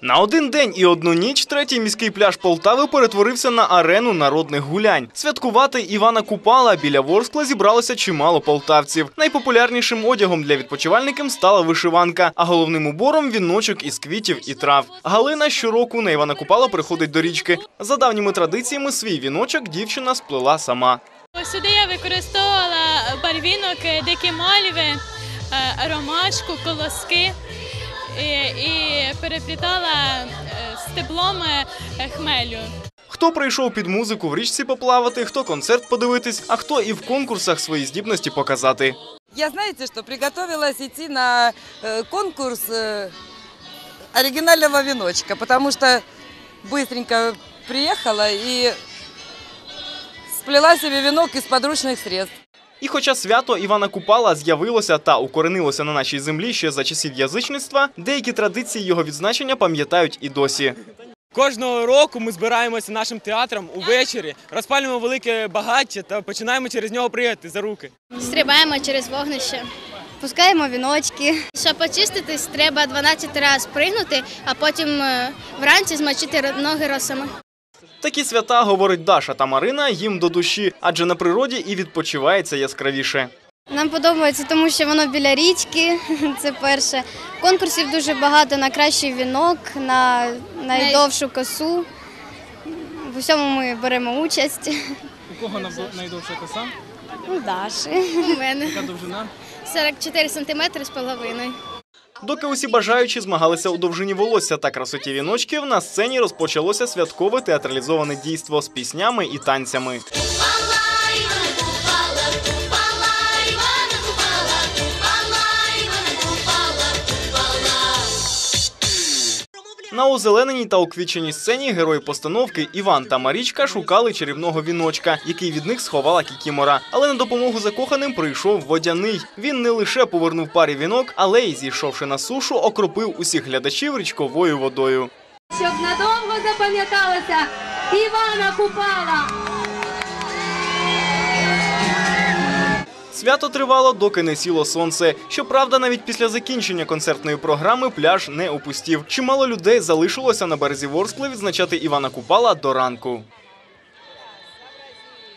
На один день і одну ніч третій міський пляж Полтави перетворився на арену народних гулянь. Святкувати Івана Купала біля Ворскла зібралося чимало полтавців. Найпопулярнішим одягом для відпочивальників стала вишиванка, а головним убором віночок із квітів і трав. Галина щороку на Івана Купала приходить до річки. За давніми традиціями свій віночок дівчина сплела сама. Сюди я використовувала барвінок, е, дикі мальви, е, ромашку, колоски і, і переплітала е, стеблом е, хмелю. Хто прийшов під музику в річці поплавати, хто концерт подивитись, а хто і в конкурсах свої здібності показати. Я, знаете, что приготовилась идти на э, конкурс э, оригинального веночка, потому что быстренько приехала и сплела себе венок из подручных средств. І хоча свято Івана Купала з'явилося та укоренилося на нашій землі ще за часів язичництва, деякі традиції його відзначення пам'ятають і досі. Кожного року ми збираємося нашим театром увечері, розпалюємо велике багаття та починаємо через нього пригати за руки. Стрибаємо через вогнище. Пускаємо віночки. Щоб очиститись, треба 12 разів пригнути, а потім е, вранці змочити ро- ноги росами. Такі свята, говорить Даша та Марина, їм до душі, адже на природі і відпочивається яскравіше. Нам подобається, тому що воно біля річки. Це перше. Конкурсів дуже багато на кращий вінок, на найдовшу косу. В усьому ми беремо участь. У кого найдовша коса? У Даші. У мене Яка довжина? 44 сантиметри з половиною. Доки усі бажаючі змагалися у довжині волосся та красоті віночків, на сцені розпочалося святкове театралізоване дійство з піснями і танцями. На озелененій та уквіченій сцені герої постановки Іван та Марічка шукали чарівного віночка, який від них сховала Кікімора. Але на допомогу закоханим прийшов водяний. Він не лише повернув парі вінок, але й, зійшовши на сушу, окропив усіх глядачів річковою водою. щоб надовго запам'яталося Івана Купала. Свято тривало, доки не сіло сонце. Щоправда, навіть після закінчення концертної програми пляж не опустів. Чимало людей залишилося на березі Ворскли відзначати Івана Купала до ранку.